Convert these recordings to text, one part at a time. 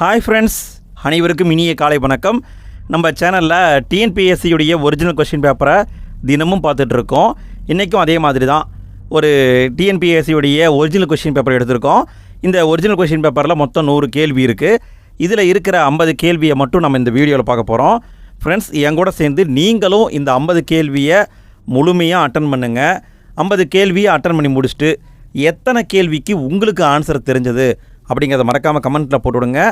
Hi friends அனைவருக்கும் இனிய காலை வணக்கம். நம்ம சேனலில் டிஎன்பிஎஸ்சியுடைய ஒரிஜினல் கொஷின் பேப்பரை தினமும் பார்த்துட்ருக்கோம். இன்றைக்கும் அதே மாதிரி தான் ஒரு டிஎன்பிஎஸ்சியுடைய ஒரிஜினல் கொஷின் பேப்பர் எடுத்திருக்கோம். இந்த ஒரிஜினல் கொஷின் பேப்பரில் மொத்தம் நூறு கேள்வி இருக்குது இதில் இருக்கிற ஐம்பது கேள்வியை மட்டும் நம்ம இந்த வீடியோவில் பார்க்க போகிறோம் ஃப்ரெண்ட்ஸ் என் கூட சேர்ந்து நீங்களும் இந்த ஐம்பது கேள்வியை முழுமையாக அட்டன் பண்ணுங்கள் ஐம்பது கேள்வியை அட்டன் பண்ணி முடிச்சுட்டு எத்தனை கேள்விக்கு உங்களுக்கு ஆன்சர் தெரிஞ்சது அப்படிங்கிறத மறக்காமல் கமெண்ட்டில் போட்டு விடுங்க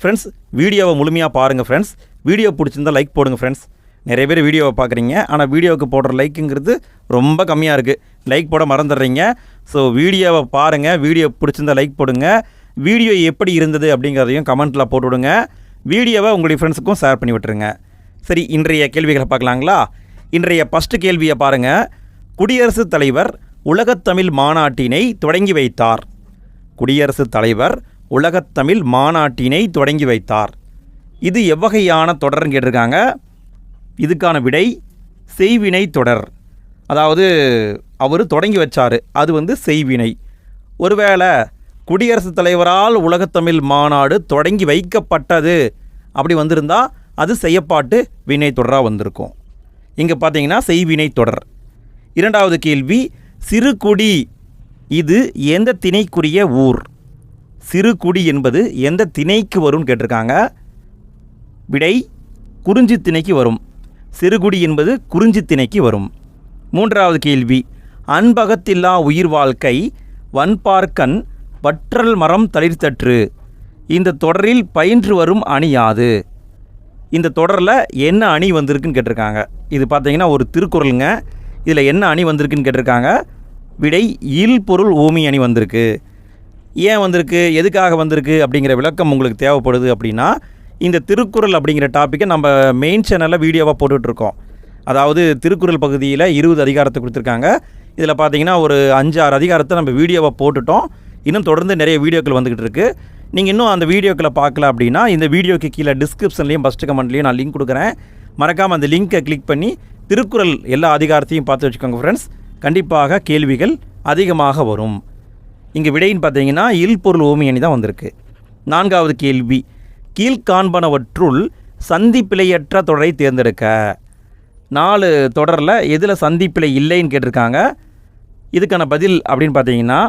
ஃப்ரெண்ட்ஸ் வீடியோவை முழுமையாக பாருங்கள் ஃப்ரெண்ட்ஸ் வீடியோ பிடிச்சிருந்தா லைக் போடுங்க ஃப்ரெண்ட்ஸ் நிறைய பேர் வீடியோவை பார்க்குறீங்க ஆனால் வீடியோவுக்கு போடுற லைக்குங்கிறது ரொம்ப கம்மியாக இருக்குது லைக் போட மறந்துடுறீங்க. ஸோ வீடியோவை பாருங்கள் வீடியோ பிடிச்சிருந்தா லைக் போடுங்க. வீடியோ எப்படி இருந்தது அப்படிங்கிறதையும் கமெண்ட்டில் போட்டு விடுங்க வீடியோவை உங்களுடைய ஃப்ரெண்ட்ஸுக்கும் ஷேர் பண்ணி விட்டுருங்க. சரி இன்றைய கேள்விகளை பார்க்கலாங்களா? இன்றைய ஃபஸ்ட்டு கேள்வியை பாருங்கள் குடியரசுத் தலைவர் உலகத்தமிழ் மாநாட்டினை தொடங்கி வைத்தார். குடியரசுத் தலைவர் உலகத்தமிழ் மாநாட்டினை தொடங்கி வைத்தார். இது எவ்வகையான தொடர்னு கேட்டிருக்காங்க. இதுக்கான விடை செய்வினை தொடர். அதாவது அவர் தொடங்கி வச்சார். அது வந்து செய்வினை. ஒருவேளை குடியரசுத் தலைவரால் உலகத்தமிழ் மாநாடு தொடங்கி வைக்கப்பட்டது அப்படி வந்திருந்தால் அது செய்யப்பாட்டு வினை தொடராக வந்திருக்கும். இங்கே பார்த்தீங்கன்னா செய்வினை தொடர். இரண்டாவது கேள்வி சிறுகுடி இது எந்த திணைக்குரிய ஊர்? சிறுகுடி என்பது எந்த திணைக்கு வரும்னு கேட்டிருக்காங்க. விடை குறிஞ்சி திணைக்கு வரும். சிறுகுடி என்பது குறிஞ்சி திணைக்கு வரும். மூன்றாவது கேள்வி. அன்பகத்தில்லா உயிர் வாழ்க்கை வன்பார்க்கன் வற்றல் மரம் தளிர்த்தற்று. இந்த தொடரில் பயின்று வரும் அணி யாது? இந்த தொடரில் என்ன அணி வந்திருக்குன்னு கேட்டிருக்காங்க. இது பார்த்தீங்கன்னா ஒரு திருக்குறளுங்க. இதில் என்ன அணி வந்திருக்குன்னு கேட்டிருக்காங்க. விடை இல் பொருள் ஓமி அணி வந்திருக்கு. ஏன் வந்திருக்கு எதுக்காக வந்திருக்கு அப்படிங்கிற விளக்கம் உங்களுக்கு தேவைப்படுது அப்படின்னா இந்த திருக்குறள் அப்படிங்கிற டாப்பிக்கை நம்ம மெயின் சேனலில் வீடியோவாக போட்டுட்ருக்கோம். அதாவது திருக்குறள் பகுதியில் இருபது அதிகாரத்தை கொடுத்துருக்காங்க. இதில் பார்த்தீங்கன்னா ஒரு அஞ்சு ஆறு அதிகாரத்தை நம்ம வீடியோவாக போட்டுட்டோம். இன்னும் தொடர்ந்து நிறைய வீடியோக்கள் வந்துக்கிட்டு இருக்குது நீங்கள் இன்னும் அந்த வீடியோக்களை பார்க்கல அப்படின்னா இந்த வீடியோக்கு கீழே டிஸ்கிரிப்ஷன்லேயும் ஃபஸ்ட்டு கமெண்ட்லேயும் நான் லிங்க் கொடுக்குறேன். மறக்காமல் அந்த லிங்க்கை கிளிக் பண்ணி திருக்குறள் எல்லா அதிகாரத்தையும் பார்த்து வச்சுக்கோங்க ஃப்ரெண்ட்ஸ் கண்டிப்பாக கேள்விகள் அதிகமாக வரும். இங்கே விடைன்னு பார்த்தீங்கன்னா இல் பொருள் ஓமியணி தான் வந்திருக்கு. நான்காவது கேள்வி. கீழ்காண்பனவற்றுள் சந்திப்பிலையற்ற தொடரை தேர்ந்தெடுக்க. நாலு தொடரில் எதில் சந்திப்பிலை இல்லைன்னு கேட்டிருக்காங்க. இதுக்கான பதில் அப்படின்னு பார்த்தீங்கன்னா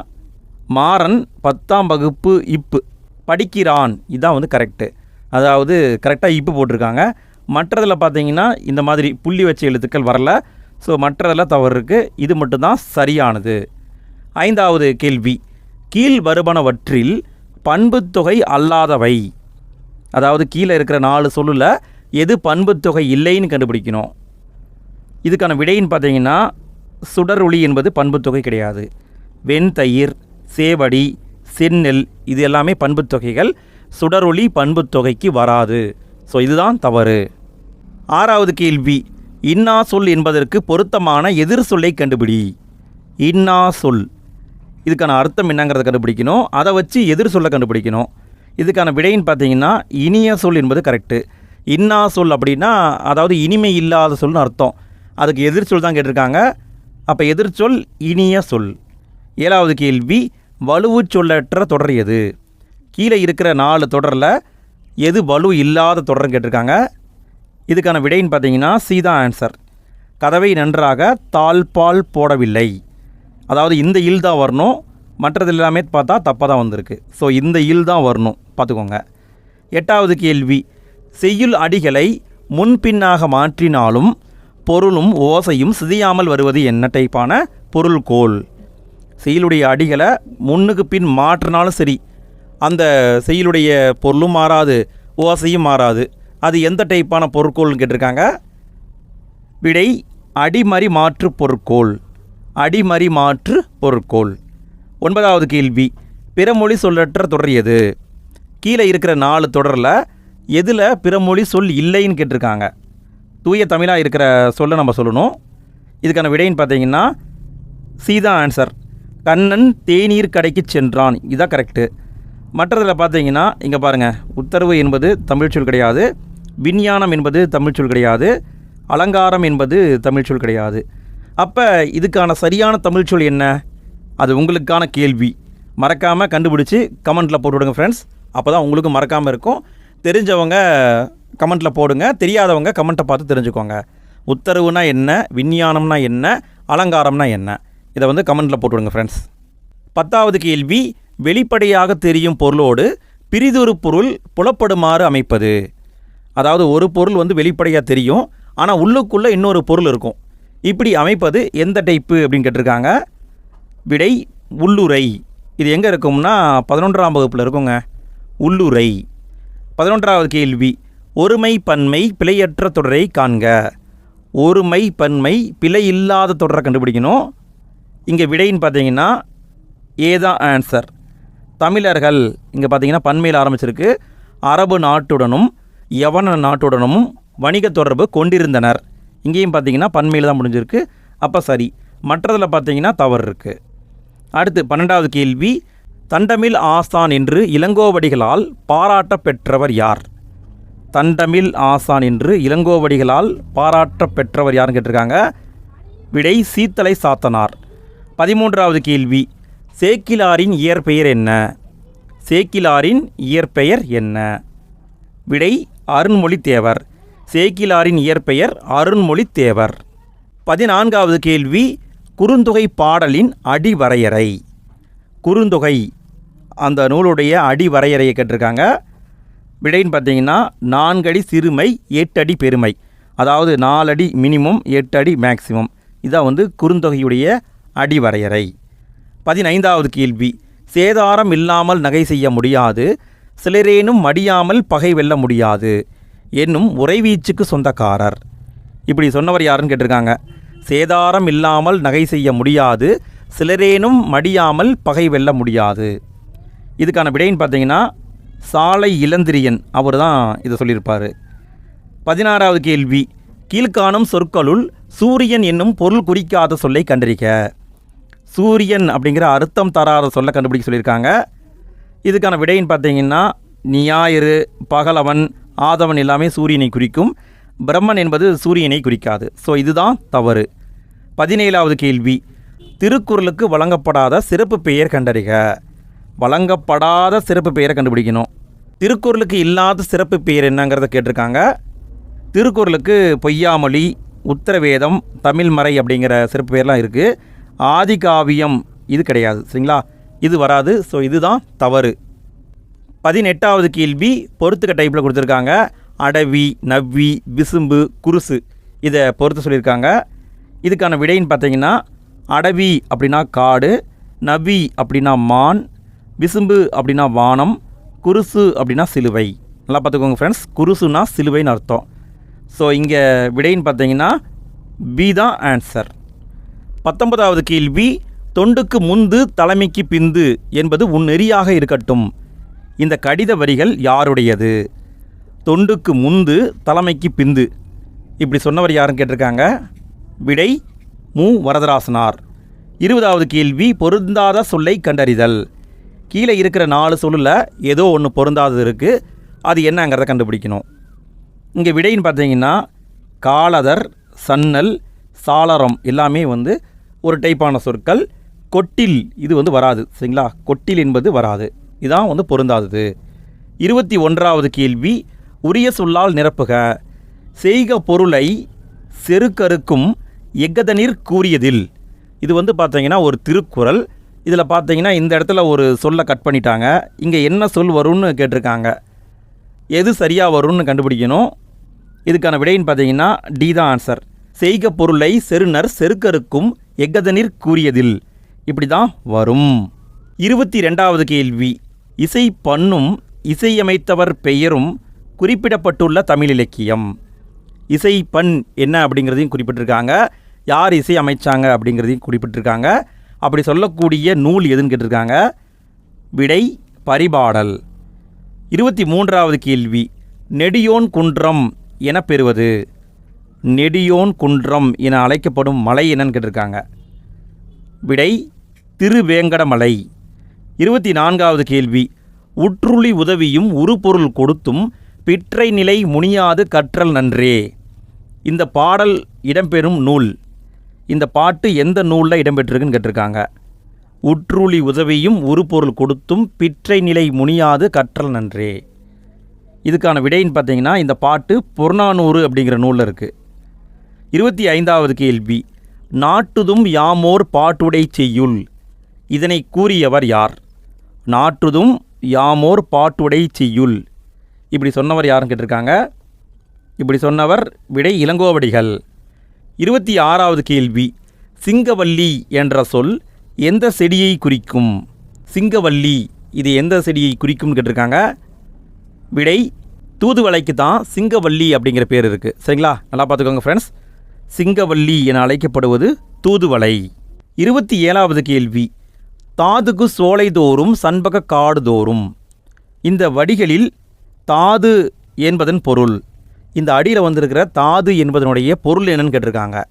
மாறன் பத்தாம் வகுப்பு இப்பு. படிக்கிறான். இதான் வந்து கரெக்டு அதாவது கரெக்டாக இப்பு போட்டிருக்காங்க. மற்றதில் பார்த்தீங்கன்னா இந்த மாதிரி புள்ளி வச்ச எழுத்துக்கள் வரல. ஸோ மற்றதில் தவறு இருக்குது இது மட்டும்தான் சரியானது. ஐந்தாவது கேள்வி. கீழ் வருபனவற்றில் பண்புத்தொகை அல்லாதவை. அதாவது கீழே இருக்கிற நாலு சொல்லில் எது பண்புத்தொகை இல்லைன்னு கண்டுபிடிக்கணும். இதுக்கான விடைன்னு பார்த்தீங்கன்னா சுடரொளி என்பது பண்புத்தொகை கிடையாது. வெண்தயிர் சேவடி செந்நெல் இது எல்லாமே பண்புத்தொகைகள். சுடரொளி பண்புத்தொகைக்கு வராது. ஸோ இதுதான் தவறு. ஆறாவது கேள்வி இன்னா சொல் என்பதற்கு பொருத்தமான எதிர் சொல்லை கண்டுபிடி. இன்னா சொல் இதுக்கான அர்த்தம் என்னங்கிறத கண்டுபிடிக்கணும். அதை வச்சு எதிர் சொல்ல கண்டுபிடிக்கணும். இதுக்கான விடைன்னு பார்த்தீங்கன்னா இனிய சொல் என்பது கரெக்டு இன்னா சொல் அப்படின்னா அதாவது இனிமை இல்லாத சொல்னு அர்த்தம். அதுக்கு எதிர்ச்சொல் தான் கேட்டிருக்காங்க. அப்போ எதிர்ச்சொல் இனிய சொல். ஏழாவது கேள்வி வலுவு சொல்லற்ற தொடர் எது? கீழே இருக்கிற நாலு தொடரில் எது வலு இல்லாத தொடர்னு கேட்டிருக்காங்க. இதுக்கான விடைன்னு பார்த்தீங்கன்னா சீதா ஆன்சர் கதவை நன்றாக தாழ்பால் போடவில்லை. அதாவது இந்த ஈல் தான் வரணும் மற்றது எல்லாமே பார்த்தா தப்பாக தான் வந்திருக்கு. ஸோ இந்த ஈல் தான் வரணும். பார்த்துக்கோங்க. எட்டாவது கேள்வி. செய்யுள் அடிகளை முன்பின்னாக மாற்றினாலும் பொருளும் ஓசையும் சிதையாமல் வருவது என்ன டைப்பான பொருள்கோள் செயலுடைய அடிகளை முன்னுக்கு பின் மாற்றினாலும் சரி அந்த செயலுடைய பொருளும் மாறாது ஓசையும் மாறாது. அது எந்த டைப்பான பொருட்கோள்னு கேட்டிருக்காங்க? விடை அடிமறி மாற்று பொருட்கோள். அடிமறி மாற்று பொருட்கோள். ஒன்பதாவது கேள்வி. பிறமொழி சொல்லற்ற தொடர் எது? கீழே இருக்கிற நாலு தொடரில் எதில் பிறமொழி சொல் இல்லைன்னு கேட்டிருக்காங்க. தூய தமிழாக இருக்கிற சொல்லை நம்ம சொல்லணும். இதுக்கான விடைன்னு பார்த்தீங்கன்னா சீதா ஆன்சர் கண்ணன் தேநீர் கடைக்கு சென்றான். இதான் கரெக்டு மற்றதில் பார்த்தீங்கன்னா இங்கே பாருங்கள் உத்தரவு என்பது தமிழ்ச்சொல் கிடையாது. விஞ்ஞானம் என்பது தமிழ்ச்சொல் கிடையாது. அலங்காரம் என்பது தமிழ்ச்சொல் கிடையாது. அப்போ இதுக்கான சரியான தமிழ்ச்சொல் என்ன? அது உங்களுக்கான கேள்வி. மறக்காமல் கண்டுபிடிச்சி கமெண்ட்டில் போட்டு விடுங்க ஃப்ரெண்ட்ஸ் அப்போ தான் உங்களுக்கு மறக்காமல் இருக்கும். தெரிஞ்சவங்க கமெண்ட்டில் போடுங்க. தெரியாதவங்க கமெண்ட்டை பார்த்து தெரிஞ்சுக்கோங்க. உத்தரவுனா என்ன? விஞ்ஞானம்னா என்ன? அலங்காரம்னா என்ன? இதை வந்து கமெண்ட்டில் போட்டுவிடுங்க ஃப்ரெண்ட்ஸ் பத்தாவது கேள்வி வெளிப்படையாக தெரியும் பொருளோடு பிரிதொரு பொருள் புலப்படுமாறு அமைப்பது? அதாவது ஒரு பொருள் வந்து வெளிப்படையாக தெரியும் ஆனால் உள்ளுக்குள்ளே இன்னொரு பொருள் இருக்கும். இப்படி அமைப்பது எந்த டைப்பு அப்படின்னு கேட்டிருக்காங்க. விடை உள்ளுரை இது எங்கே இருக்கும்னா பதினொன்றாம் வகுப்பில் இருக்குங்க. உள்ளுரை பதினொன்றாவது கேள்வி. ஒருமை பன்மை பிழையற்ற தொடரை காண்க. ஒருமை பன்மை பிழை இல்லாத தொடரை கண்டுபிடிக்கணும். இங்கே விடைன்னு பார்த்தீங்கன்னா ஏதான் ஆன்சர் தமிழர்கள் இங்கே பார்த்தீங்கன்னா பன்மையில் ஆரம்பிச்சிருக்கு. அரபு நாட்டுடனும் யவன நாட்டுடனும் வணிக தொடர்பு கொண்டிருந்தனர். இங்கேயும் பார்த்தீங்கன்னா பன்மையில் தான் முடிஞ்சிருக்கு. அப்போ சரி. மற்றதில் பார்த்தீங்கன்னா தவறு இருக்குது அடுத்து பன்னெண்டாவது கேள்வி தண்டமில் ஆசான் என்று இளங்கோவடிகளால் பாராட்ட பெற்றவர் யார்? தண்டமில் ஆசான் என்று இளங்கோவடிகளால் பாராட்ட பெற்றவர் யாருன்னு கேட்டிருக்காங்க? விடை சீத்தலை சாத்தனார். பதிமூன்றாவது கேள்வி சேக்கிலாரின் இயற்பெயர் என்ன? சேக்கிலாரின் இயற்பெயர் என்ன? விடை அருண்மொழி தேவர் சேக்கிலாரின் இயற்பெயர் அருண்மொழி தேவர் பதினான்காவது கேள்வி குறுந்தொகை பாடலின் அடிவரையறை. குறுந்தொகை அந்த நூலுடைய அடிவரையறையை கேட்டிருக்காங்க. விடைன்னு பார்த்தீங்கன்னா நான்கடி சிறுமை எட்டடி பெருமை. அதாவது நாலடி மினிமம் எட்டு அடி மேக்சிமம் இதான் வந்து குறுந்தொகையுடைய அடிவரையறை. பதினைந்தாவது கேள்வி சேதாரம் இல்லாமல் நகை செய்ய முடியாது சிலரேனும் மடியாமல் பகை வெல்ல முடியாது. என்னும் உறைவீச்சுக்கு சொந்தக்காரர். இப்படி சொன்னவர் யாருன்னு கேட்டிருக்காங்க. சேதாரம் இல்லாமல் நகை செய்ய முடியாது சிலரேனும் மடியாமல் பகை வெல்ல முடியாது. இதுக்கான விடைன்னு பார்த்தீங்கன்னா சாலை இளந்திரியன் அவர் தான் இதை சொல்லியிருப்பார். பதினாறாவது கேள்வி கீழ்காணும் சொற்களுள் சூரியன் என்னும் பொருள் குறிக்காத சொல்லை கண்டறிக்க சூரியன் அப்படிங்கிற அர்த்தம் தராத சொல்ல கண்டுபிடிக்க சொல்லியிருக்காங்க. இதுக்கான விடைன்னு பார்த்தீங்கன்னா ஞாயிறு பகலவன் ஆதவன் எல்லாமே சூரியனை குறிக்கும். பிரம்மன் என்பது சூரியனை குறிக்காது. ஸோ இதுதான் தவறு. பதினேழாவது கேள்வி. திருக்குறளுக்கு வழங்கப்படாத சிறப்பு பெயர் கண்டறிக. வழங்கப்படாத சிறப்பு பெயரை கண்டுபிடிக்கணும். திருக்குறளுக்கு இல்லாத சிறப்பு பெயர் என்னங்கிறத கேட்டிருக்காங்க. திருக்குறளுக்கு பொய்யாமொழி உத்தரவேதம் தமிழ்மறை அப்படிங்கிற சிறப்பு பெயர்லாம் இருக்குது ஆதிகாவியம் இது கிடையாது. சரிங்களா? இது வராது. ஸோ இதுதான் தவறு. பதினெட்டாவது கேள்வி பொறுத்துக்க டைப்பில் கொடுத்துருக்காங்க. அடவி நவ்வி விசும்பு குருசு. இதை பொறுத்து சொல்லியிருக்காங்க. இதுக்கான விடைன்னு பார்த்தீங்கன்னா அடவி அப்படின்னா காடு நவ்வி அப்படின்னா மான் விசும்பு அப்படின்னா வானம் குருசு அப்படின்னா சிலுவை. நல்லா பார்த்துக்கோங்க ஃப்ரெண்ட்ஸ் குருசுனா சிலுவைன்னு அர்த்தம். ஸோ இங்கே விடைன்னு பார்த்தீங்கன்னா பி தான் ஆன்சர் பத்தொன்பதாவது கேள்வி தொண்டுக்கு முந்து தலைமைக்கு பிந்து என்பது உன் நெறியாக இருக்கட்டும். இந்த கடித வரிகள் யாருடையது? தொண்டுக்கு முந்து தலைமைக்கு பிந்து. இப்படி சொன்னவர் யாருன்னு கேட்டிருக்காங்க? விடை மு. வரதராசனார். இருபதாவது கேள்வி பொருந்தாத சொல்லை கண்டறிதல். கீழே இருக்கிற நாலு சொல்லில் ஏதோ ஒன்று பொருந்தாதது இருக்குது அது என்னங்கிறத கண்டுபிடிக்கணும். இங்கே விடைன்னு பார்த்தீங்கன்னா காலதர் சன்னல் சாளரம் எல்லாமே வந்து ஒரு டைப்பான சொற்கள். கொட்டில் இது வந்து வராது சரிங்களா? கொட்டில் என்பது வராது. இதான் வந்து பொருந்தாதது. இருபத்தி ஒன்றாவது கேள்வி உரிய சொல்லால் நிரப்புக. செய்க பொருளை செருக்கறுக்கும் எக்கதனிர் கூறியதில். இது வந்து பார்த்தீங்கன்னா ஒரு திருக்குறள். இதில் பார்த்தீங்கன்னா இந்த இடத்துல ஒரு சொல்லை கட் பண்ணிட்டாங்க. இங்கே என்ன சொல் வரும்னு கேட்டிருக்காங்க. எது சரியாக வரும்னு கண்டுபிடிக்கணும். இதுக்கான விடைன்னு பார்த்தீங்கன்னா டி தான் ஆன்சர் செய்க பொருளை செருநர் செருக்கருக்கும் எக்கதனிர் கூறியதில். இப்படி தான் வரும். இருபத்தி ரெண்டாவது கேள்வி. இசை பண்ணும் இசையமைத்தவர் பெயரும் குறிப்பிடப்பட்டுள்ள தமிழ் இலக்கியம். இசை பண் என்ன அப்படிங்கிறதையும் குறிப்பிட்டிருக்காங்க. யார் இசை அமைச்சாங்க அப்படிங்கிறதையும் குறிப்பிட்டிருக்காங்க. அப்படி சொல்லக்கூடிய நூல் எதுன்னு கேட்டிருக்காங்க. விடை பரிபாடல். இருபத்தி மூன்றாவது கேள்வி. நெடியோன் குன்றம் என பெறுவது. நெடியோன் குன்றம் என அழைக்கப்படும் மலை என்னன்னு கேட்டிருக்காங்க. விடை திருவேங்கடமலை. இருபத்தி நான்காவது கேள்வி. உற்றுளி உதவியும் உருப்பொருள் கொடுத்தும் பிற்றை நிலை முனியாது கற்றல் நன்றே. இந்த பாடல் இடம்பெறும் நூல். இந்த பாட்டு எந்த நூலில் இடம்பெற்றிருக்குன்னு கேட்டிருக்காங்க. உற்றுளி உதவியும் உருப்பொருள் கொடுத்தும் பிற்றை நிலை முனியாது கற்றல் நன்றே. இதுக்கான விடைன்னு பார்த்தீங்கன்னா இந்த பாட்டு புறநானூறு அப்படிங்கிற நூலில் இருக்குது இருபத்தி ஐந்தாவது கேள்வி. நாட்டுதும் யாமோர் பாட்டுடை செய்யுள். இதனை கூறியவர் யார்? நாற்றுதும் யாமோர் பாட்டுடை செய்யுள். இப்படி சொன்னவர் யாருன்னு கேட்டிருக்காங்க? இப்படி சொன்னவர் விடை இளங்கோவடிகள். இருபத்தி ஆறாவது கேள்வி சிங்கவல்லி என்ற சொல் எந்த செடியை குறிக்கும்? சிங்கவல்லி இது எந்த செடியை குறிக்கும்னு கேட்டிருக்காங்க. விடை தூதுவளைக்கு தான் சிங்கவல்லி அப்படிங்கிற பேர் இருக்குது சரிங்களா? நல்லா பார்த்துக்கோங்க ஃப்ரெண்ட்ஸ் சிங்கவல்லி என அழைக்கப்படுவது தூதுவளை. இருபத்தி ஏழாவது கேள்வி தாதுகு சோலைதோறும் சண்பக காடுதோறும். இந்த வடிகளில் தாது என்பதன் பொருள். இந்த அடியில் வந்திருக்கிற தாது என்பதனுடைய பொருள் என்னன்னு கேட்டிருக்காங்க.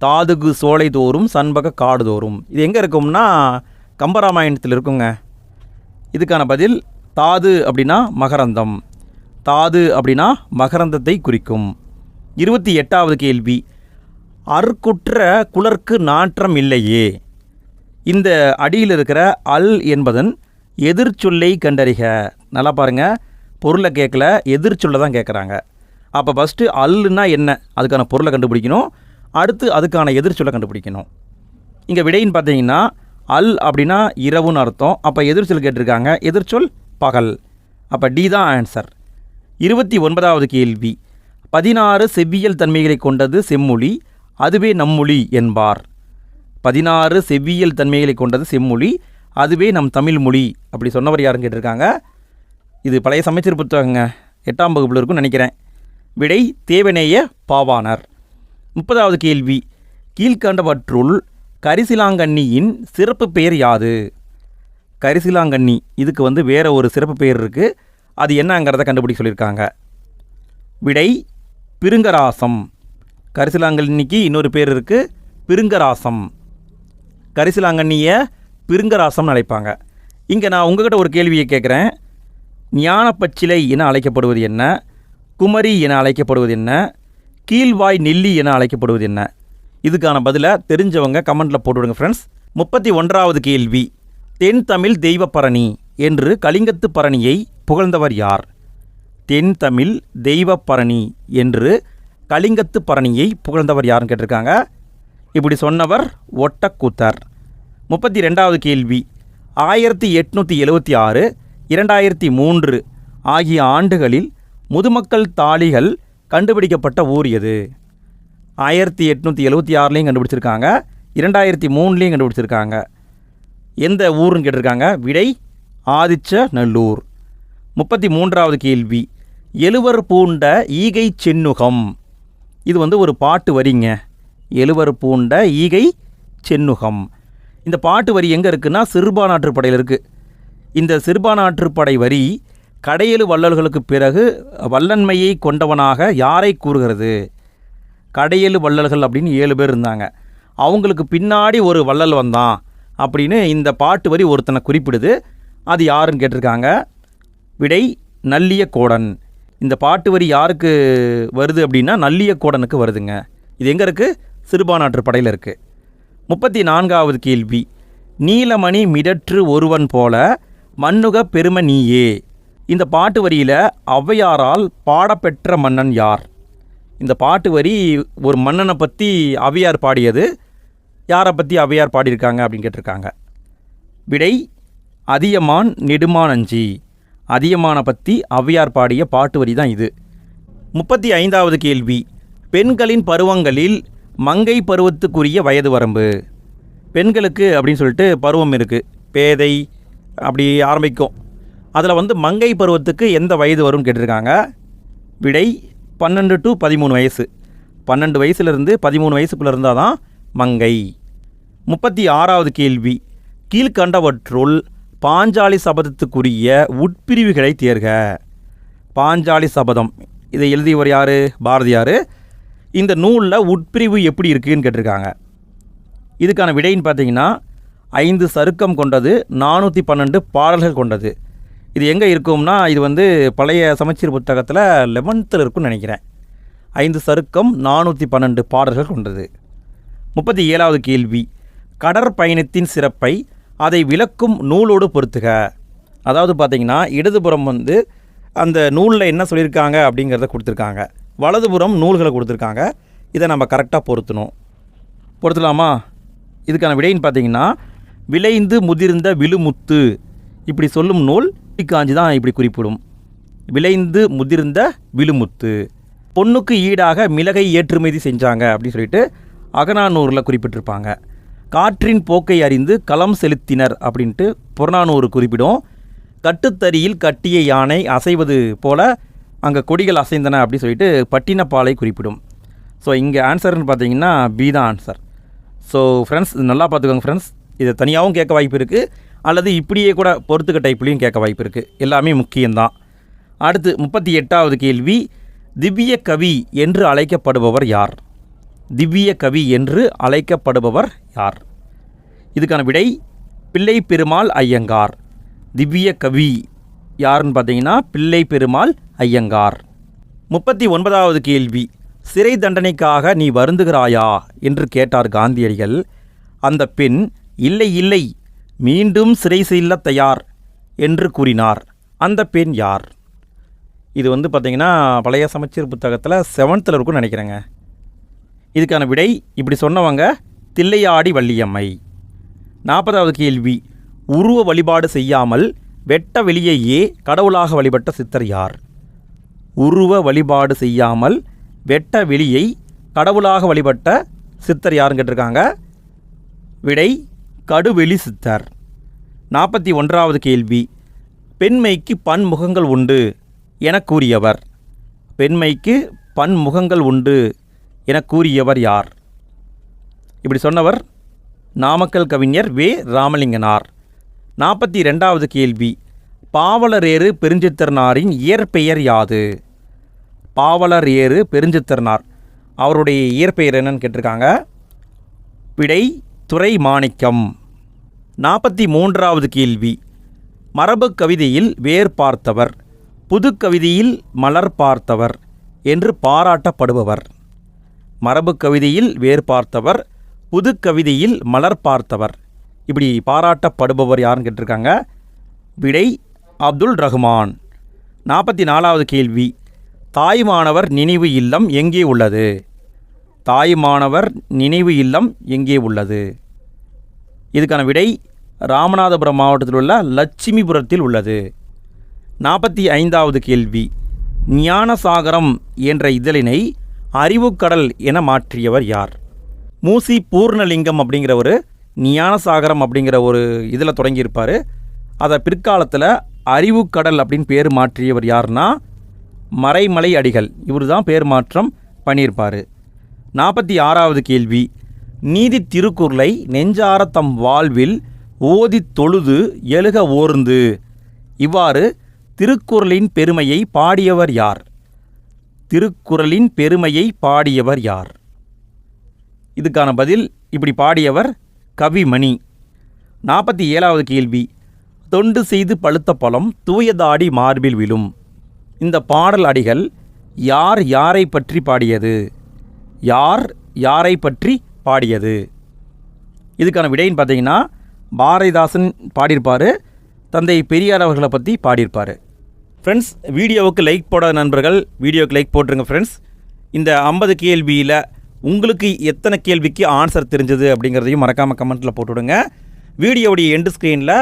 தாதுகு சோலைதோறும் சண்பக காடுதோறும். இது எங்கே இருக்கும்னா கம்பராமாயணத்தில் இருக்குங்க. இதுக்கான பதில் தாது அப்படின்னா மகரந்தம். தாது அப்படின்னா மகரந்தத்தை குறிக்கும். இருபத்தி எட்டாவது கேள்வி. அற்குற்ற குளர்க்கு நாற்றம் இல்லையே. இந்த அடியில் இருக்கிற அல் என்பதன் எதிர்ச்சொல்லை கண்டறிக. நல்லா பாருங்கள் பொருளை கேட்கல எதிர்ச்சொல்லை தான் கேட்குறாங்க. அப்போ ஃபஸ்ட்டு அல்லுன்னா என்ன? அதுக்கான பொருளை கண்டுபிடிக்கணும். அடுத்து அதுக்கான எதிர்ச்சொல்லை கண்டுபிடிக்கணும். இங்கே விடைன்னு பார்த்தீங்கன்னா அல் அப்படின்னா இரவுன்னு அர்த்தம். அப்போ எதிர்ச்சொல் கேட்டிருக்காங்க. எதிர்ச்சொல் பகல். அப்போ டி தான் ஆன்சர் இருபத்தி ஒன்பதாவது கேள்வி. பதினாறு செவ்வியல் தன்மைகளை கொண்டது செம்மொழி அதுவே நம்மொழி என்பார். பதினாறு செவ்வியல் தன்மைகளை கொண்டது செம்மொழி அதுவே நம் தமிழ் மொழி அப்படி சொன்னவர் யாருன்னு கேட்டிருக்காங்க. இது பழைய சமைச்சர் புத்தகங்க எட்டாம் வகுப்பில் இருக்கும்னு நினைக்கிறேன். விடை தேவநேய பாவாணர். முப்பதாவது கேள்வி கீழ்கண்டவற்றுள் கரிசிலாங்கண்ணியின் சிறப்பு பெயர் யாது? கரிசிலாங்கண்ணி இதுக்கு வந்து வேற ஒரு சிறப்பு பெயர் இருக்குது அது என்னங்கிறத கண்டுபிடிக்க சொல்லியிருக்காங்க. விடை பிருங்கராசம். கரிசிலாங்கண்ணிக்கு இன்னொரு பேர் இருக்குது பிருங்கராசம். கரிசலாங்கண்ணியை பிருங்கராசம்னு அழைப்பாங்க. இங்கே நான் உங்ககிட்ட ஒரு கேள்வியை கேட்குறேன். ஞானப்பச்சிலை என அழைக்கப்படுவது என்ன? குமரி என அழைக்கப்படுவது என்ன? கீழ்வாய் நெல்லி என அழைக்கப்படுவது என்ன? இதுக்கான பதிலை தெரிஞ்சவங்க கமெண்ட்டில் போட்டுவிடுங்க ஃப்ரெண்ட்ஸ் முப்பத்தி ஒன்றாவது கேள்வி. தென் தமிழ் தெய்வப்பரணி என்று கலிங்கத்து பரணியை புகழ்ந்தவர் யார்? தென் தமிழ் தெய்வப்பரணி என்று கலிங்கத்து பரணியை புகழ்ந்தவர் யாருன்னு கேட்டிருக்காங்க. இப்படி சொன்னவர் ஒட்டக்கூத்தர். முப்பத்தி ரெண்டாவது கேள்வி. ஆயிரத்தி எட்நூற்றி எழுவத்தி ஆறு இரண்டாயிரத்தி மூன்று ஆகிய ஆண்டுகளில் முதுமக்கள் தாளிகள் கண்டுபிடிக்கப்பட்ட ஊர் எது? ஆயிரத்தி எட்நூற்றி எழுவத்தி ஆறுலேயும் கண்டுபிடிச்சிருக்காங்க இரண்டாயிரத்தி மூணுலேயும் கண்டுபிடிச்சிருக்காங்க. எந்த ஊருன்னு கேட்டிருக்காங்க? விடை ஆதிச்ச நல்லூர் முப்பத்தி மூன்றாவது கேள்வி. எழுவர் பூண்ட ஈகை சென்னுகம் இது வந்து ஒரு பாட்டு வரிங்க. எழுவர் பூண்ட ஈகை சென்னுகம் இந்த பாட்டு வரி எங்கே இருக்குன்னா சிறுபானாற்றுப்படையில் இருக்குது இந்த சிறுபானாற்றுப்படை வரி கடையெழு வள்ளல்களுக்கு பிறகு வல்லன்மையை கொண்டவனாக யாரை கூறுகிறது? கடையெழு வள்ளல்கள் அப்படின்னு ஏழு பேர் இருந்தாங்க. அவங்களுக்கு பின்னாடி ஒரு வள்ளல் வந்தான் அப்படின்னு இந்த பாட்டு வரி ஒருத்தனை குறிப்பிடுது. அது யாருன்னு கேட்டிருக்காங்க? விடை நல்லிய கோடன் இந்த பாட்டு வரி யாருக்கு வருது அப்படின்னா நல்லிய கோடனுக்கு வருதுங்க. இது எங்கே இருக்குது சிறுபானாற்று படையில் இருக்குது முப்பத்தி நான்காவது கேள்வி நீலமணி மிடற்று ஒருவன் போல மண்ணுக பெரும நீயே இந்த பாட்டு வரியில் ஔவையாரால் பாடப்பெற்ற மன்னன் யார்? இந்த பாட்டு வரி ஒரு மன்னனை பற்றி ஔவையார் பாடியது. யாரை பற்றி ஔவையார் பாடியிருக்காங்க அப்படின்னு கேட்டிருக்காங்க. விடை அதியமான் நெடுமானஞ்சி. அதியமானை பற்றி ஔவையார் பாடிய பாட்டு வரி தான் இது. முப்பத்தி ஐந்தாவது கேள்வி பெண்களின் பருவங்களில் மங்கை பருவத்துக்குரிய வயது வரம்பு. பெண்களுக்கு அப்படின்னு சொல்லிட்டு பருவம் இருக்குது பேதை அப்படி ஆரம்பிக்கும். அதில் வந்து மங்கை பருவத்துக்கு எந்த வயது வரும்னு கேட்டிருக்காங்க? விடை பன்னெண்டு டு பதிமூணு வயசு. பன்னெண்டு வயசுலேருந்து பதிமூணு வயசுக்குள்ளே இருந்தால் தான் மங்கை. முப்பத்தி ஆறாவது கேள்வி. கீழ்கண்டவற்றுள் பாஞ்சாலி சபதத்துக்குரிய உட்பிரிவுகளை தேர்க. பாஞ்சாலி சபதம். இதை எழுதியவர் யார்? பாரதியார். இந்த நூலில் உட்பிரிவு எப்படி இருக்குதுன்னு கேட்டிருக்காங்க. இதுக்கான விடைன்னு பார்த்தீங்கன்னா ஐந்து சருக்கம் கொண்டது நானூற்றி பன்னெண்டு பாடல்கள் கொண்டது. இது எங்கே இருக்கும்னா இது வந்து பழைய சமச்சீர் புத்தகத்தில் லெவன்த்தில் இருக்கும்னு நினைக்கிறேன். ஐந்து சருக்கம் நானூற்றி பன்னெண்டு பாடல்கள் கொண்டது. முப்பத்தி ஏழாவது கேள்வி. கடற்பயணத்தின் சிறப்பை அதை விளக்கும் நூலோடு பொறுத்துக அதாவது பார்த்தீங்கன்னா இடதுபுறம் வந்து அந்த நூலில் என்ன சொல்லியிருக்காங்க அப்படிங்கிறத கொடுத்துருக்காங்க. வலதுபுறம் நூல்களை கொடுத்துருக்காங்க. இதை நம்ம கரெக்டாக பொருத்தணும். பொருத்தலாமா? இதுக்கான விடைன்னு பார்த்தீங்கன்னா விளைந்து முதிர்ந்த விழுமுத்து. இப்படி சொல்லும் நூல் காஞ்சி தான் இப்படி குறிப்பிடும். விளைந்து முதிர்ந்த விழுமுத்து. பொண்ணுக்கு ஈடாக மிளகை ஏற்றுமதி செஞ்சாங்க அப்படின்னு சொல்லிட்டு அகநானூரில் குறிப்பிட்டிருப்பாங்க. காற்றின் போக்கை அறிந்து களம் செலுத்தினர் அப்படின்ட்டு புறநானூறு குறிப்பிடும். கட்டுத்தறியில் கட்டிய யானை அசைவது போல அங்கே கொடிகள் அசைந்தன அப்படின்னு சொல்லிட்டு பட்டினப்பாலை குறிப்பிடும். ஸோ இங்கே ஆன்சர்னு பார்த்தீங்கன்னா பி தான் ஆன்சர் ஸோ ஃப்ரெண்ட்ஸ் இது நல்லா பார்த்துக்கோங்க ஃப்ரெண்ட்ஸ் இதை தனியாகவும் கேட்க வாய்ப்பு இருக்குது அல்லது இப்படியே கூட பொறுத்துக்க டைப்லேயும் கேட்க வாய்ப்பு இருக்குது எல்லாமே முக்கியம்தான். அடுத்து முப்பத்தி எட்டாவது கேள்வி. திவ்ய கவி என்று அழைக்கப்படுபவர் யார்? திவ்ய கவி என்று அழைக்கப்படுபவர் யார்? இதுக்கான விடை பிள்ளை பெருமாள் ஐயங்கார். திவ்ய கவி யாருன்னு பார்த்தீங்கன்னா பிள்ளை பெருமாள் ஐயங்கார். முப்பத்தி ஒன்பதாவது கேள்வி சிறை தண்டனைக்காக நீ வருந்துகிறாயா? என்று கேட்டார் காந்தியடிகள். அந்த பெண் இல்லை இல்லை மீண்டும் சிறை செல்ல தயார் என்று கூறினார். அந்த பெண் யார்? இது வந்து பார்த்தீங்கன்னா பழைய சமச்சீர் புத்தகத்தில் செவன்த்தில் இருக்கும்னு நினைக்கிறேங்க. இதுக்கான விடை இப்படி சொன்னவங்க தில்லையாடி வள்ளியம்மை. நாற்பதாவது கேள்வி உருவ வழிபாடு செய்யாமல் வெட்ட வெளியேயே கடவுளாக வழிபட்ட சித்தர் யார்? உருவ வழிபாடு செய்யாமல் வெட்ட வெளியை கடவுளாக வழிபட்ட சித்தர் யாருன்னு கேட்டிருக்காங்க? விடை கடுவெளி சித்தர். நாற்பத்தி ஒன்றாவது கேள்வி. பெண்மைக்கு பன்முகங்கள் உண்டு என கூறியவர். பெண்மைக்கு பன்முகங்கள் உண்டு என கூறியவர் யார்? இப்படி சொன்னவர் நாமக்கல் கவிஞர் வே. ராமலிங்கனார். நாற்பத்தி ரெண்டாவது கேள்வி. பாவலரேறு பெருஞ்சித்திரனாரின் இயற்பெயர் யாது? பாவலர் ஏறு பெருஞ்சித்திரனார். அவருடைய இயற்பெயர் என்னன்னு கேட்டிருக்காங்க. விடை துறை மாணிக்கம். நாற்பத்தி மூன்றாவது கேள்வி. மரபு கவிதையில் வேர் பார்த்தவர் புது கவிதையில் மலர் பார்த்தவர் என்று பாராட்டப்படுபவர். மரபு கவிதையில் வேர் பார்த்தவர் புது கவிதையில் மலர் பார்த்தவர். இப்படி பாராட்டப்படுபவர் யாருன்னு கேட்டிருக்காங்க. விடை அப்துல் ரஹ்மான். நாற்பத்தி நாலாவது கேள்வி. தாய்மானவர் நினைவு இல்லம் எங்கே உள்ளது? தாய்மானவர் நினைவு இல்லம் எங்கே உள்ளது? இதுக்கான விடை ராமநாதபுரம் மாவட்டத்தில் உள்ள லட்சுமிபுரத்தில் உள்ளது. நாற்பத்தி ஐந்தாவது கேள்வி. ஞானசாகரம் என்ற இதழினை அறிவுக்கடல் என மாற்றியவர் யார்? மூசி பூர்ணலிங்கம் அப்படிங்கிற ஒரு ஞானசாகரம் அப்படிங்கிற ஒரு இதில் தொடங்கியிருப்பார். அதை பிற்காலத்தில் அறிவுக்கடல் அப்படின்னு பேர் மாற்றியவர் யாருன்னா மறைமலை அடிகள். இவர் தான் பேர் மாற்றம் பண்ணியிருப்பார். நாற்பத்தி ஆறாவது கேள்வி. நீதி திருக்குறளை நெஞ்சார தம் வாழ்வில் ஓதித் தொழுது எழுக ஓர்ந்து. இவ்வாறு திருக்குறளின் பெருமையை பாடியவர் யார்? திருக்குறளின் பெருமையை பாடியவர் யார்? இதுக்கான பதில் இப்படி பாடியவர் கவிமணி. நாற்பத்தி ஏழாவது கேள்வி. தொண்டு செய்து பழுத்த பழம் தூயதாடி மார்பில் விழும். இந்த பாடல் அடிகள் யார் யாரை பற்றி பாடியது? யார் யாரை பற்றி பாடியது? இதுக்கான விடைன்னு பார்த்தீங்கன்னா பாரதிதாசன் பாடியிருப்பார் தந்தை பெரியார் அவர்களை பற்றி பாடியிருப்பார். ஃப்ரெண்ட்ஸ் வீடியோவுக்கு லைக் போடாத நண்பர்கள் வீடியோவுக்கு லைக் போட்டுருங்க ஃப்ரெண்ட்ஸ் இந்த ஐம்பது கேள்வியில் உங்களுக்கு எத்தனை கேள்விக்கு ஆன்சர் தெரிஞ்சது அப்படிங்கிறதையும் மறக்காமல் கமெண்ட்டில் போட்டுவிடுங்க. வீடியோவுடைய எண்டு ஸ்க்ரீனில்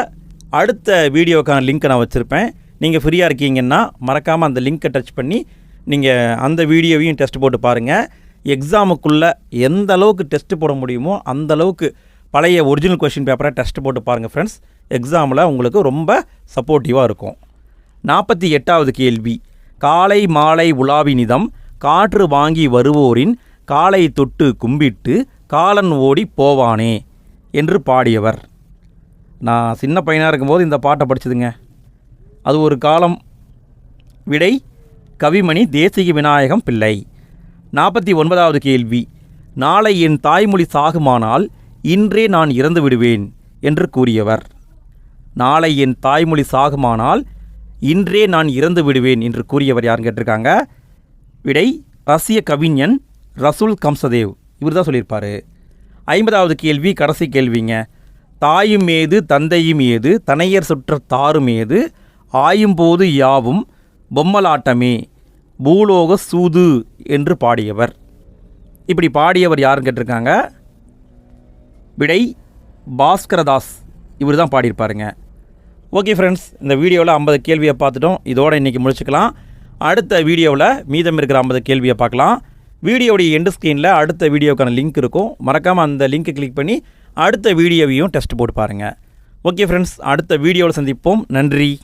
அடுத்த வீடியோக்கான லிங்க்கை நான் வச்சுருப்பேன். நீங்கள் ஃப்ரீயாக இருக்கீங்கன்னா மறக்காமல் அந்த லிங்க்கை டச் பண்ணி நீங்கள் அந்த வீடியோவையும் டெஸ்ட் போட்டு பாருங்கள் எக்ஸாமுக்குள்ளே எந்த அளவுக்கு டெஸ்ட் போட முடியுமோ அந்த அளவுக்கு பழைய ஒரிஜினல் கொஷின் பேப்பரை டெஸ்ட் போட்டு பாருங்கள் ஃப்ரெண்ட்ஸ் எக்ஸாமில் உங்களுக்கு ரொம்ப சப்போர்ட்டிவாக இருக்கும். நாற்பத்தி எட்டாவது கேள்வி. காலை மாலை உலாவினிதம் காற்று வாங்கி வருவோரின் காலை தொட்டு கும்பிட்டு காலன் ஓடி போவானே என்று பாடியவர். நான் சின்ன பையனாக இருக்கும்போது இந்த பாட்டை படிச்சதுங்க. அது ஒரு காலம் விடை கவிமணி தேசிக விநாயகம் பிள்ளை. நாற்பத்தி ஒன்பதாவது கேள்வி நாளை என் தாய்மொழி சாகுமானால் இன்றே நான் இறந்து விடுவேன் என்று கூறியவர். நாளை என் தாய்மொழி சாகுமானால் இன்றே நான் இறந்து விடுவேன் என்று கூறியவர் யாருன்னு கேட்டிருக்காங்க? விடை ரஷ்ய கவிஞன் ரசூல் கம்சதேவ். இவர் தான் சொல்லியிருப்பார். ஐம்பதாவது கேள்வி கடைசி கேள்விங்க. தாயும் ஏது தந்தையும் ஏது தனையர் சுற்ற தாரும் ஏது ஆயும்போது யாவும் பொம்மலாட்டமே பூலோக சூது என்று பாடியவர். இப்படி பாடியவர் யாருன்னு கேட்டிருக்காங்க? விடை பாஸ்கரதாஸ். இவர் தான் பாடியிருப்பாருங்க. ஓகே ஃப்ரெண்ட்ஸ் இந்த வீடியோவில் ஐம்பது கேள்வியை பார்த்துட்டோம். இதோடு இன்றைக்கி முடிச்சுக்கலாம். அடுத்த வீடியோவில் மீதம் இருக்கிற ஐம்பது கேள்வியை பார்க்கலாம். வீடியோடைய எண்டு ஸ்க்ரீனில் அடுத்த வீடியோக்கான லிங்க் இருக்கும். மறக்காமல் அந்த லிங்க்கை கிளிக் பண்ணி அடுத்த வீடியோவையும் டெஸ்ட் போட்டு பாருங்கள் ஓகே ஃப்ரெண்ட்ஸ் அடுத்த வீடியோவில் சந்திப்போம். நன்றி.